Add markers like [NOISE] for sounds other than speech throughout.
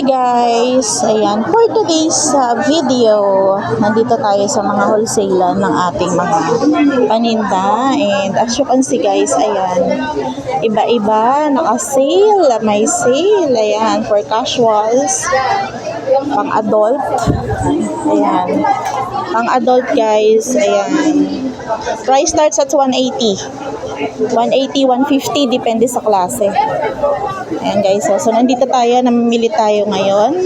Hi guys! Ayan, for today's uh, video, nandito tayo sa mga wholesaler ng ating mga paninda. And as you can see guys, ayan, iba-iba, naka-sale, may sale, ayan, for casuals, pang adult, ayan, pang adult guys, ayan, price starts at 180. 180, 150, depende sa klase. Ayan guys, so, so nandito tayo, namimili tayo ngayon.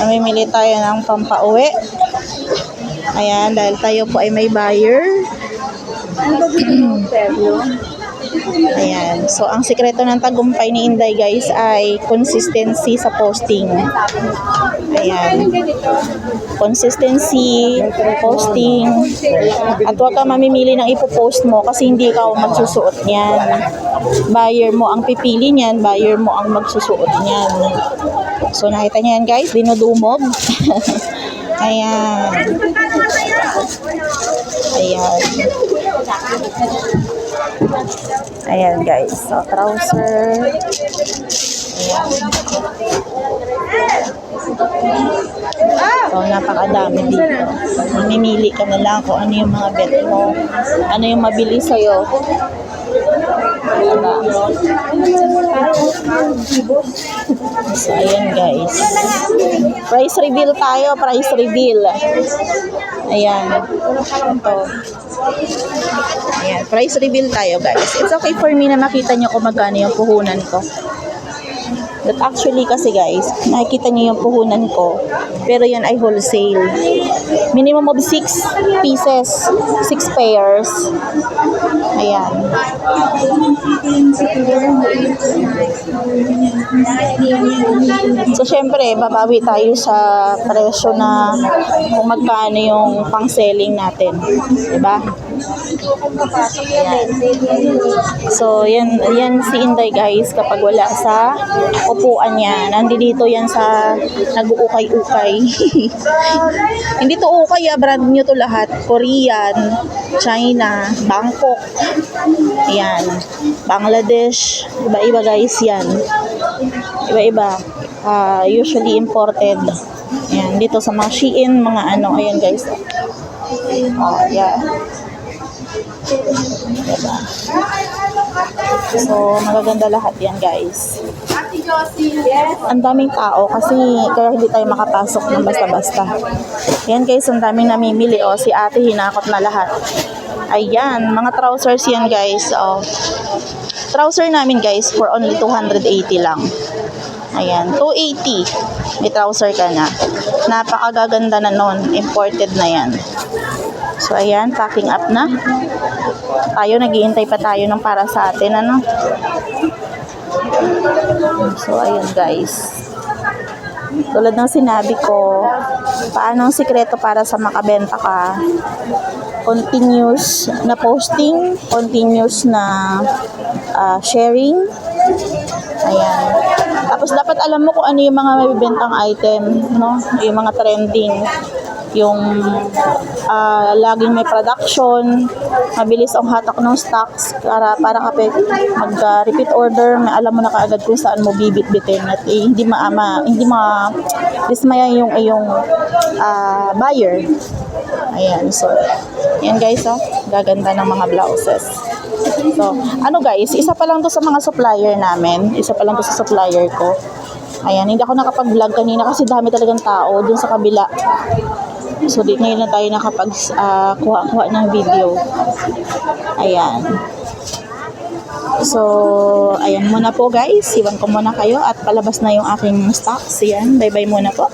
Namimili tayo ng pampauwi. Ayan, dahil tayo po ay may buyer. [CLEARS THROAT] Ayan, so ang sikreto ng tagumpay ni Inday guys ay consistency sa posting. Ayan, consistency, posting, at huwag ka mamimili ng ipopost mo kasi hindi ka magsusuot niyan. Buyer mo ang pipili niyan, buyer mo ang magsusuot niyan. So nakita niyo yan guys, dinudumog. [LAUGHS] Ayan. Ayan. Ayan guys, so trouser. Ayan. So, napakadami dito. Mamimili ka na lang kung ano yung mga bet mo. Ano yung mabili sa'yo. So, ayan guys. Price reveal tayo, price reveal. Ayan. Ito. Ayan, price reveal tayo guys. It's okay for me na makita nyo kung magkano yung puhunan ko. But actually kasi guys, nakikita niyo yung puhunan ko. Pero yan ay wholesale. Minimum of 6 pieces, 6 pairs. Ayan. So syempre, babawi tayo sa presyo na kung magkano yung pang-selling natin. 'Di ba? So, yan, yan si Inday guys kapag wala sa upuan niya. Nandito yan sa nag-uukay-ukay. [LAUGHS] Hindi to ukay ah, brand new to lahat. Korean, China, Bangkok. Ayan. Bangladesh. Iba-iba guys yan. Iba-iba. Ah, usually imported. Ayan. Dito sa mga Shein, mga ano. Ayan guys. Oh, yeah. Diba? So, magaganda lahat yan, guys. Ang daming tao kasi kaya hindi tayo makapasok ng basta-basta. Yan guys, ang daming namimili. O, si ate hinakot na lahat. Ayan, mga trousers yan guys. O, trouser namin guys for only 280 lang. Ayan, 280. May trouser ka na. Napakagaganda na nun. Imported na yan. So, ayan, packing up na. Tayo, naghihintay pa tayo ng para sa atin, ano? So, ayan guys. Tulad ng sinabi ko, paano ang sikreto para sa makabenta ka? Continuous na posting, continuous na ah, sharing. Ayan. Tapos dapat alam mo kung ano yung mga mabibentang item, no? Yung mga trending yung ah, laging may production, mabilis ang hatak ng stocks para para kapag mag-repeat order, may alam mo na kaagad kung saan mo bibit-bitin at eh, hindi maama, hindi ma dismaya yung yung ah, buyer. Ayan, so yan guys, oh, gaganda ng mga blouses. So, ano guys, isa pa lang to sa mga supplier namin. Isa pa lang to sa supplier ko. Ayan, hindi ako nakapag-vlog kanina kasi dami talagang tao dun sa kabila. So, di ngayon na tayo nakapag ah, kuha-kuha ng video. Ayan. So, ayan muna po guys. Iwan ko muna kayo at palabas na yung aking stocks. Ayan, bye-bye muna po.